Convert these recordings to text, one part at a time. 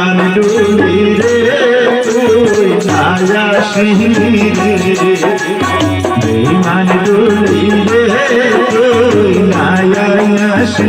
আমার ডুবি রে তুই আয়াসি বেমান ডুবি রে তুই আয়াসি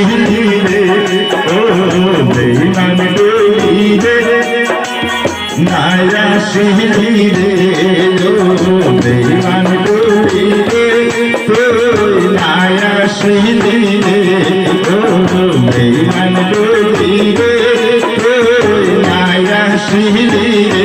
ধীরে বেইমান ধীরে নায়া ধীরে বেইমান ধীরে নায়া ধীরে বেইমান ধীরে নায়া ধীরে